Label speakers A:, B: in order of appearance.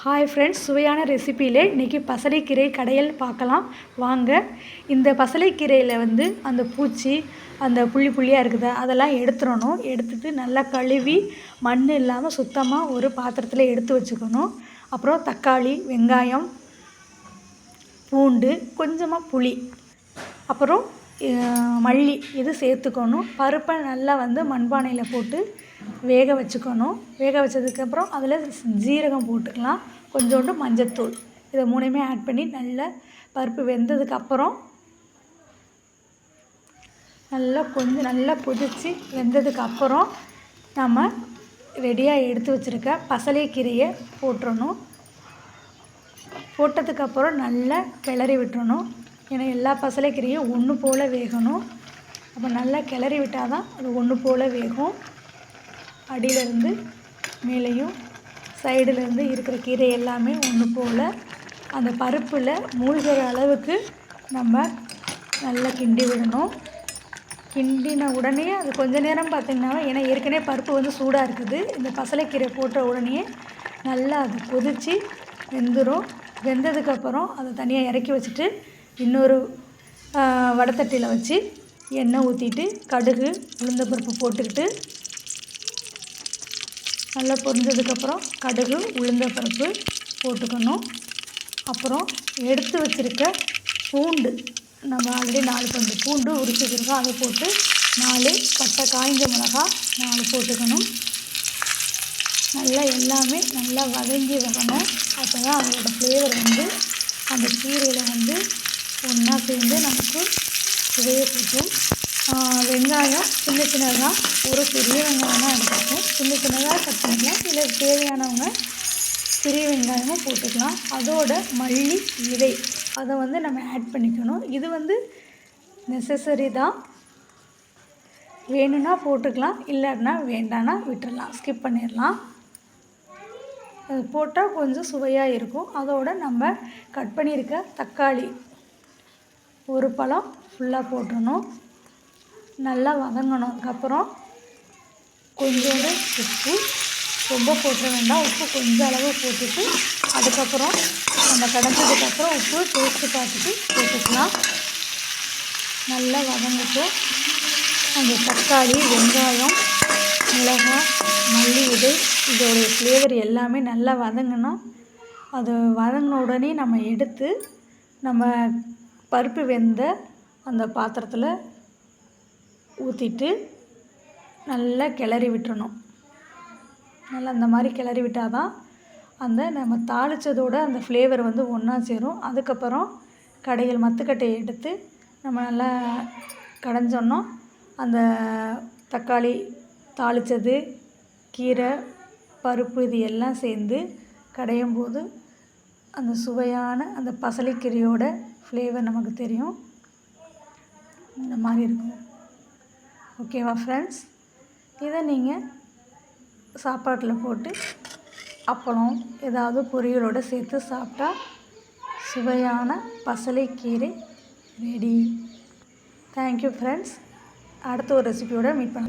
A: Hi friends சுவையான ரெசிப்பியிலே இன்றைக்கி பசலைக்கீரை கடையல் பார்க்கலாம். வாங்க. இந்த பசலைக்கீரையில் வந்து அந்த பூச்சி அந்த புள்ளி புள்ளியாக இருக்குது அதெல்லாம் எடுத்துடணும். எடுத்துட்டு நல்லா கழுவி மண் இல்லாமல் சுத்தமாக ஒரு பாத்திரத்தில் எடுத்து வச்சுக்கணும். அப்புறம் தக்காளி வெங்காயம் பூண்டு கொஞ்சமாக புளி. அப்புறம் மல்லி இது சேர்த்துக்கணும். பருப்பை நல்லா வந்து மண்பானையில் போட்டு வேக வச்சுக்கணும். வேக வச்சதுக்கப்புறம் அதில் ஜீரகம் போட்டுக்கலாம். கொஞ்சோண்டு மஞ்சத்தூள். இதை மூணையுமே ஆட் பண்ணி நல்லா பருப்பு வெந்ததுக்கப்புறம் நல்லா கொஞ்சம் நல்லா கொதித்து வெந்ததுக்கப்புறம் நம்ம ரெடியாக எடுத்து வச்சுருக்க பசலைக்கீரையை போட்டுடணும் போட்டதுக்கப்புறம் நல்லா கிளறி விட்டுறணும். ஏன்னா எல்லா பசலைக்கீரையும் ஒன்று போல் வேகணும். அப்போ நல்லா கிளறி விட்டால் தான் அது ஒன்று போல் வேகும். அடியிலேருந்து மேலேயும் சைடுலேருந்து இருக்கிற கீரை எல்லாமே ஒன்று போல் அந்த பருப்பில் மூழ்கிற அளவுக்கு நம்ம நல்லா கிண்டி விடணும். கிண்டின உடனே அது கொஞ்ச நேரம் பார்த்திங்கன்னா ஏன்னா ஏற்கனவே பருப்பு வந்து சூடாக இருக்குது. இந்த பசலைக்கீரை போட்ட உடனே நல்லா அது கொதித்து வெந்துடும் வெந்ததுக்கப்புறம் அதை தனியாக இறக்கி வச்சுட்டு இன்னொரு வடத்தட்டியில் வச்சு எண்ணெய் ஊற்றிட்டு கடுகு உளுந்தப்பருப்பு போட்டுக்கிட்டு நல்லா பொரிஞ்சதுக்கப்புறம் கடுகு உளுந்தப்பருப்பு போட்டுக்கணும். அப்புறம் எடுத்து வச்சுருக்க பூண்டு நம்ம ஆல்ரெடி நாலு பண்டு பூண்டு உரிச்சு வச்சுருக்கோம். அதை போட்டு நாலு பட்டை காய்ஞ்ச மிளகா நாலு போட்டுக்கணும். நல்லா எல்லாமே நல்லா வதங்கி வரணும். அப்போ தான் அதோடய ஃப்ளேவர் வந்து அந்த கீரையில் வந்து ஒன்றா சேர்ந்து நமக்கு சுவையை கொடுக்கும். வெங்காயம் சின்ன சின்னதாக ஒரு பெரிய வெங்காயம் தான் சின்ன சின்னதாக கட் பண்ணிக்கலாம். இல்லை தேவையானவங்க பெரிய வெங்காயமும் போட்டுக்கலாம். அதோட மல்லி இலை அதை வந்து நம்ம ஆட் பண்ணிக்கணும். இது வந்து நெசசரி தான். வேணும்னா போட்டுக்கலாம். இல்லைன்னா வேண்டான்னா விட்டுடலாம் ஸ்கிப் பண்ணிடலாம். அது போட்டால் கொஞ்சம் சுவையாக இருக்கும். அதோடு நம்ம கட் பண்ணியிருக்க தக்காளி ஒரு பழம் ஃபுல்லாக போட்டுடணும் நல்லா வதங்கணும். அதுக்கப்புறம் கொஞ்சோண்டு உப்பு. ரொம்ப போட்டுற வேண்டாம். உப்பு கொஞ்சம் அளவு போட்டுட்டு அதுக்கப்புறம் நம்ம கடைஞ்சதுக்கப்புறம் உப்பு டேஸ்ட்டு பார்த்துட்டு போட்டுக்கலாம். நல்லா வதங்கிட்டு அந்த தக்காளி வெங்காயம் மிளகாய் மல்லி இது இதோடைய ஃப்ளேவர் எல்லாமே நல்லா வதங்கணும். அது வதங்கின உடனே நம்ம எடுத்து நம்ம பருப்பு வெந்த அந்த பாத்திரத்தில் ஊற்றிட்டு நல்லா கிளறி விட்டுறணும். நல்லா அந்த மாதிரி கிளறி விட்டால் தான் அந்த நம்ம தாளித்ததோட அந்த ஃப்ளேவர் வந்து ஒன்றா சேரும். அதுக்கப்புறம் கடையில் மத்துக்கட்டையை எடுத்து நம்ம நல்லா கடைஞ்சோன்னா அந்த தக்காளி தாளித்தது கீரை பருப்பு இது எல்லாம் சேர்ந்து கடையும் போது அந்த சுவையான அந்த பசலைக்கீரையோட ஃப்ளேவர் நமக்கு தெரியும். இந்த மாதிரி இருக்கும். ஓகேவா ஃப்ரெண்ட்ஸ்? இதை நீங்கள் சாப்பாட்டில் போட்டு அப்பளம் ஏதாவது பொரியலோடு சேர்த்து சாப்பிட்டா சுவையான பசலைக்கீரை ரெடி. தேங்க்யூ ஃப்ரெண்ட்ஸ் அடுத்த ஒரு ரெசிபியோடு மீட் பண்ணலாம்.